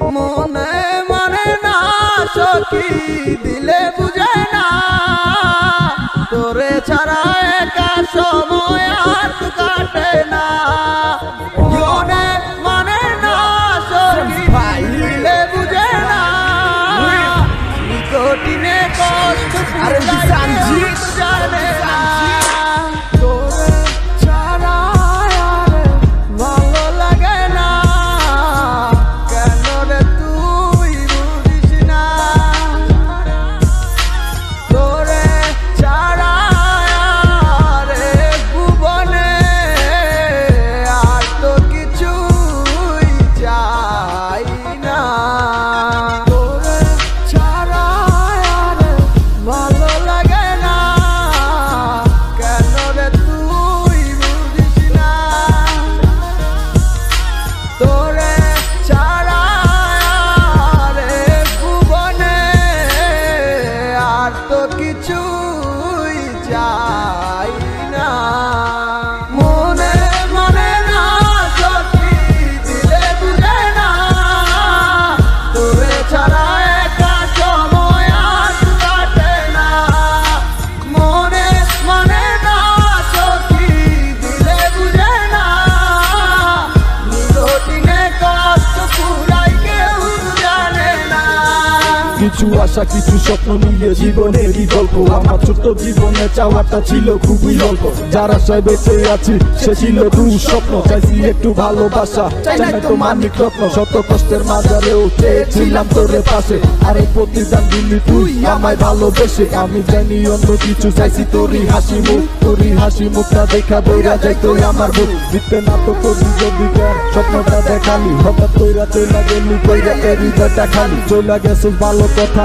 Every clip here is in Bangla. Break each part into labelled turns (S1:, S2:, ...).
S1: মনে মনে না সখি দিলে বুঝে না। তোরে ছাড়া একা সময় আর কাটে না।
S2: আশা কিছু স্বপ্ন নিয়ে জীবনেরই গল্প আমার ছোট্ট জীবনে চাওয়াটা ছিল খুবই অল্প। যারা সবাই বেঁচে আছি সে ছিল দু স্বপ্ন চাইছি একটু ভালোবাসা চাই না তো মানিক রত্ন শত কষ্টের মাঝারেও চেয়েছিলাম তোরে পাশে। আরে প্রতিদান দিলি তুই আমায় ভালোবেসে। আমি জানি অন্য কিছু চাইছি তোরই হাসি মুখ। তোরই হাসি মুখটা দেখা বইরা যাই তুই আমার বুক দিতে না তো করবি যদি স্বপ্নটা দেখালি। হঠাৎ কইরা চইলা গেলি কইরা এর হৃদয়টা খালি চইলা গেছিস ভালো কথা।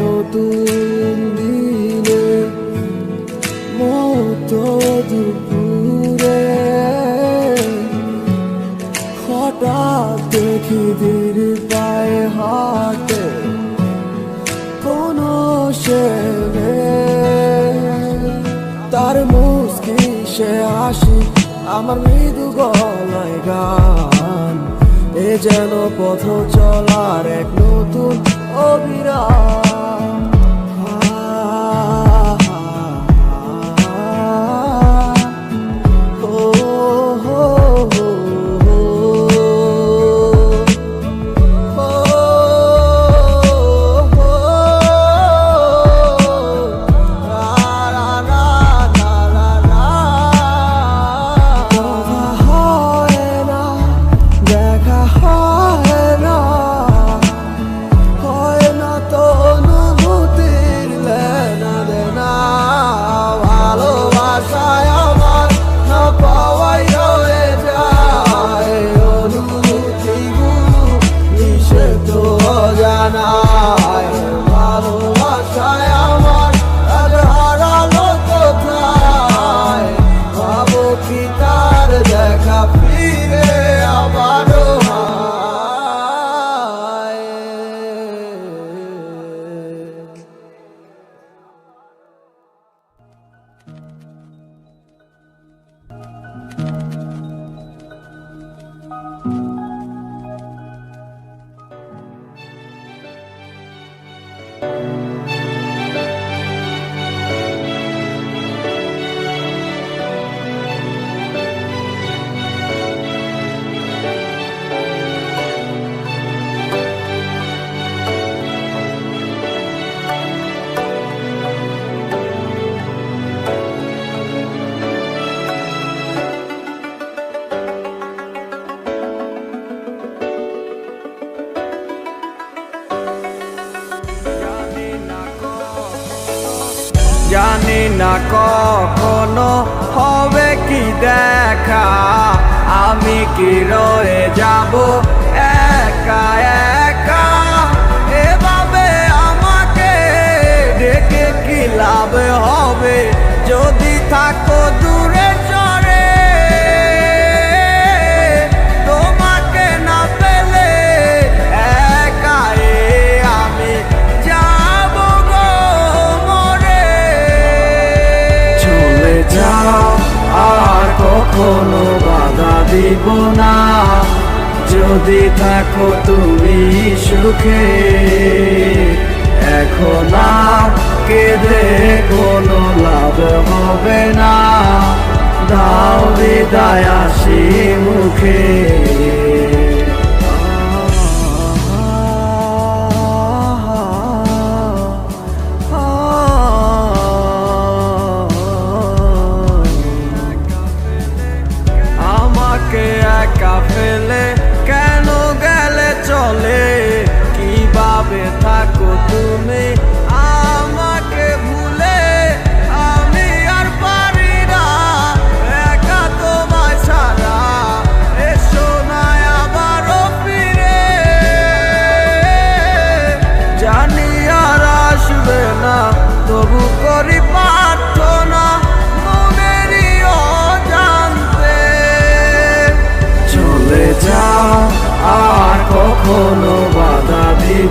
S1: নতুন দিনে মতো দুপুরে হঠাৎ দেখি ধীর পায়ে হাতে কোনো সে তার মুস্কি সে হাসি, আমার মৃদু গলায় গান। এ যেন পথ চলার এক নতুন অবিরাম। জানি না কখনো হবে কি দেখা। আমি কি রয়ে যাব একা একা? এভাবে আমাকে ডেকে কি লাভ হয়? কখনো বাধা দিব না। যদি থাকো তুমি সুখে। এখন কেঁদে কোনো লাভ হবে না। দাও বিদায় আসি মুখে।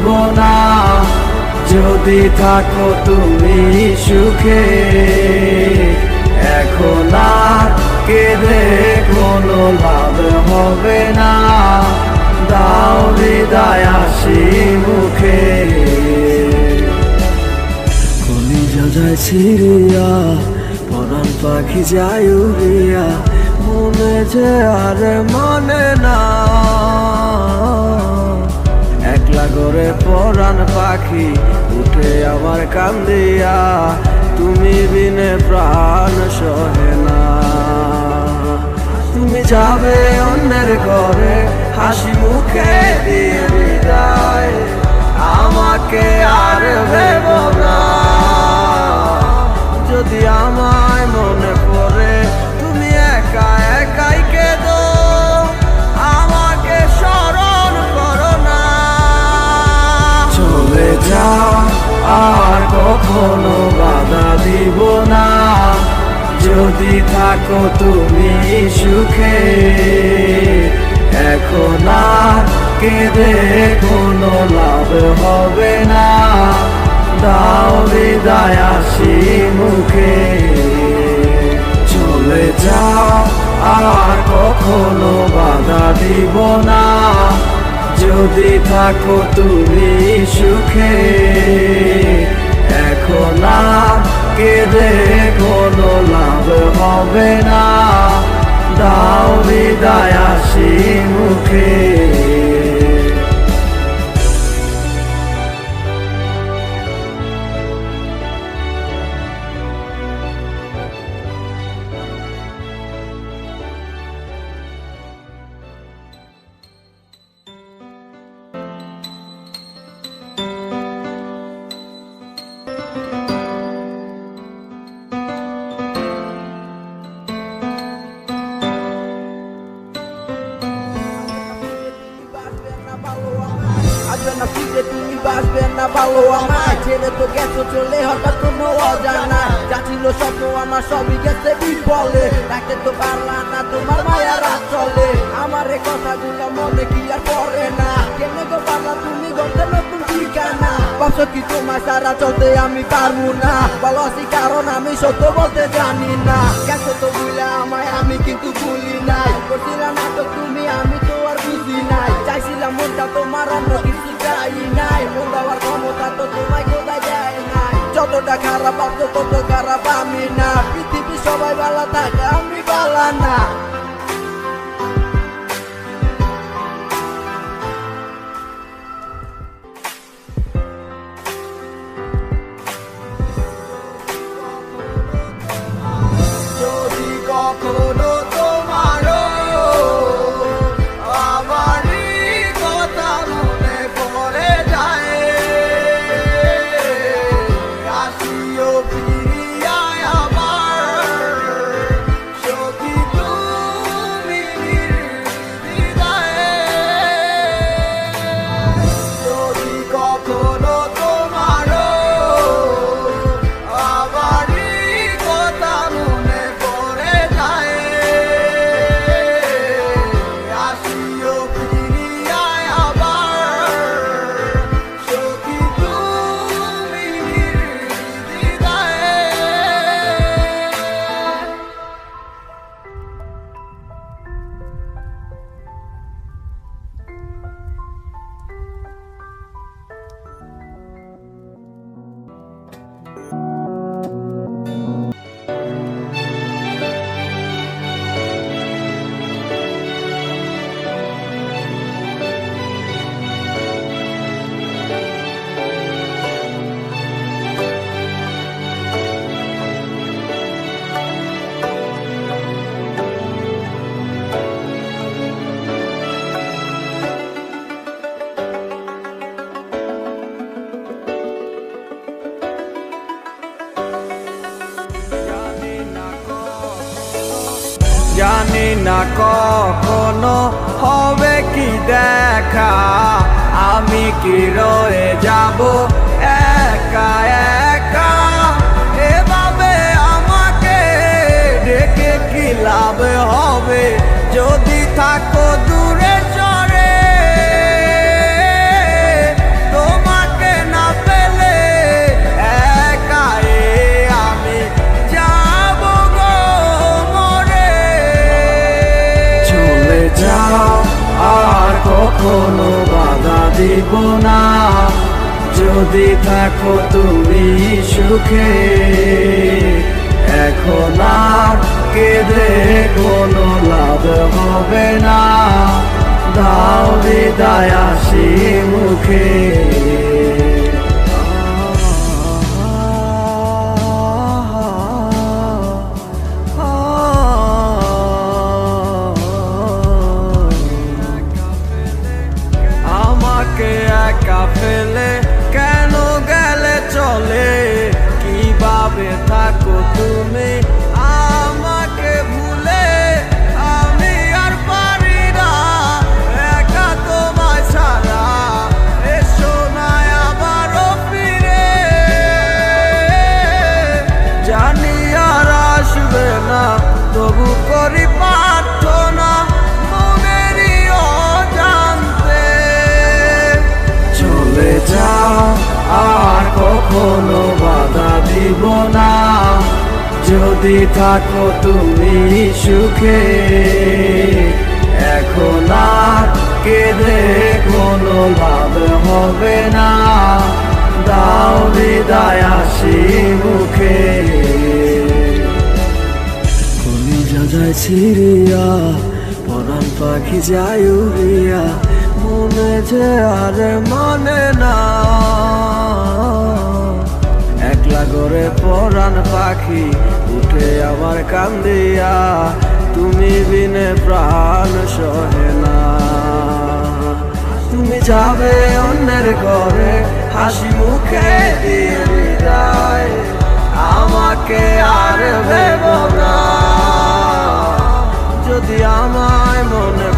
S1: বাধা না। যদি থাকো তুমি সুখে, এখন আর কেঁদে কোনো লাভ হবে না। দাও হৃদয় আসি মুখে। যায় ছিড়িয়া, পরাণ পাখি যায় উড়িয়া, মনে যে আর মানে না। পরান পরাণ পাখি উঠে আমার কান্দিয়া, তুমি বিনে প্রাণ সহে না। তুমি যাবে অন্যের ঘরে, হাসি মুখে দিয়ে বিদায়। আর কেঁদে কোনো লাভ হবে না। দাও হৃদয় মুখে। চলে যাও, আর কখনো বাধা দিব না। যদি থাকো তুমি সুখে। এখন আর কেঁদে কোনো লাভ হবে না। দাও বিদায় আসি মুখে।
S3: না ভালো আমায়। ছেড়ে তো গেছো, চলে হঠাৎ কোনো অজানা। যা ছিল স্বপ্ন, আমার সবই গেছে বিফলে। তাকে তো পারলা না তোমার মায়া রাত চলে আমার এই কথাগুলো মনে কি আর পড়ে না। কেনে গো পারলা তুমি গন্তে নতুন ঠিকানা? ভাবছ কি তোমার সারা চলতে আমি পারব না? বলো আছি কারণ আমি সত্য বলতে জানি না। গেছো তো বুঝলে আমায়, আমি কিন্তু ভুলি নাই। করছিলাম নাটক তুমি, আমি তো আর বুঝি নাই। চাইছিলাম মনটা তোমার অন্য কিছু চাই নাই। মন দেওয়ার তো তোমায় কোথায় যায় নাই। যতটা খারাপ আছো তত খারাপ আমি না। পৃথিবী সবাই ভালো থাকে আমি ভালো না।
S1: কখনো হবে কি দেখা? আমি কি রয়ে যাব? কখনো বাধা দিব না। যদি থাকো তুমি সুখে, এখন আর কেঁদে কোনো লাভ হবে না। দাও বিদায় আসি মুখে। যদি থাকো তুমি সুখে। এখন আর কেঁদে কোনো লাভ হবে না। দাও বিদায় আসি মুখে। কোনি যা যায় ছিড়িয়া, পরাণ পাখি যায় উড়িয়া, মনে যে আর মানে না। একলা পাখি রে আমার কান্দিয়া তুমি বিনে প্রাণ সহে না। তুমি যাবে অন্যের ঘরে, হাসি মুখে আমাকে আর ভেব না। যদি আমায় মনে